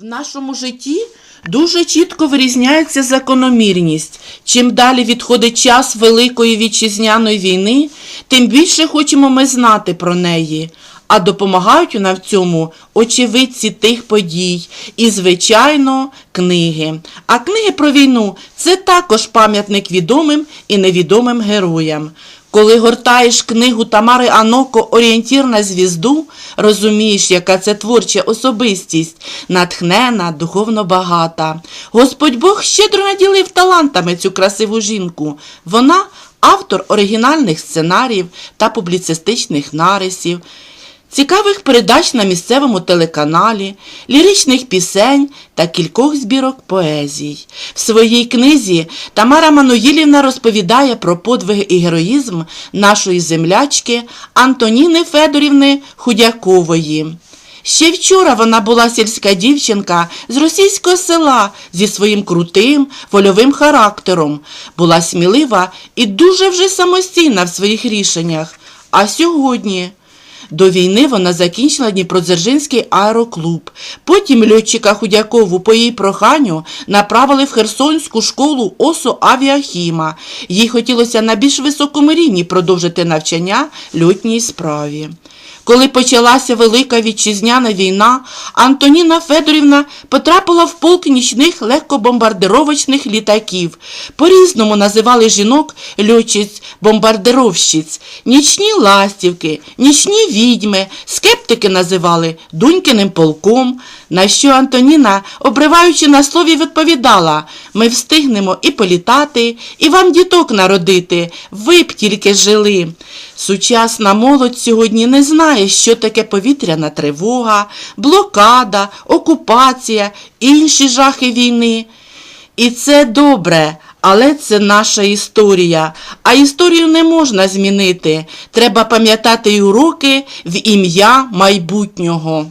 В нашому житті дуже чітко вирізняється закономірність. Чим далі відходить час Великої вітчизняної війни, тим більше хочемо ми знати про неї. А допомагають нам в цьому очевидці тих подій і, звичайно, книги. А книги про війну це також пам'ятник відомим і невідомим героям. Коли гортаєш книгу Тамари Аноко Орієнтір на звізду, розумієш, яка це творча особистість, натхнена, духовно багата. Господь Бог щедро наділив талантами цю красиву жінку. Вона автор оригінальних сценаріїв та публіцистичних нарисів. Цікавих передач на місцевому телеканалі, ліричних пісень та кількох збірок поезій. В своїй книзі Тамара Мануїлівна розповідає про подвиги і героїзм нашої землячки Антоніни Федорівни Худякової. Ще вчора вона була сільська дівчинка з російського села зі своїм крутим, вольовим характером, була смілива і дуже вже самостійна в своїх рішеннях. А сьогодні до війни вона закінчила Дніпродзержинський аероклуб. Потім льотчика Худякову по її проханню направили в Херсонську школу ОСО Авіахіма. Їй хотілося на більш високому рівні продовжити навчання льотній справі. Коли почалася Велика Вітчизняна війна, Антоніна Федорівна потрапила в полк нічних легкобомбардировочних літаків. По-різному називали жінок льотчиць-бомбардировщиць, нічні ластівки, нічні відьми, скептики називали Дунькиним полком, на що Антоніна, обриваючи на слові, відповідала «Ми встигнемо і політати, і вам діток народити, ви б тільки жили». Сучасна молодь сьогодні не знає, що таке повітряна тривога, блокада, окупація, інші жахи війни. І це добре, але це наша історія. А історію не можна змінити. Треба пам'ятати й уроки в ім'я майбутнього.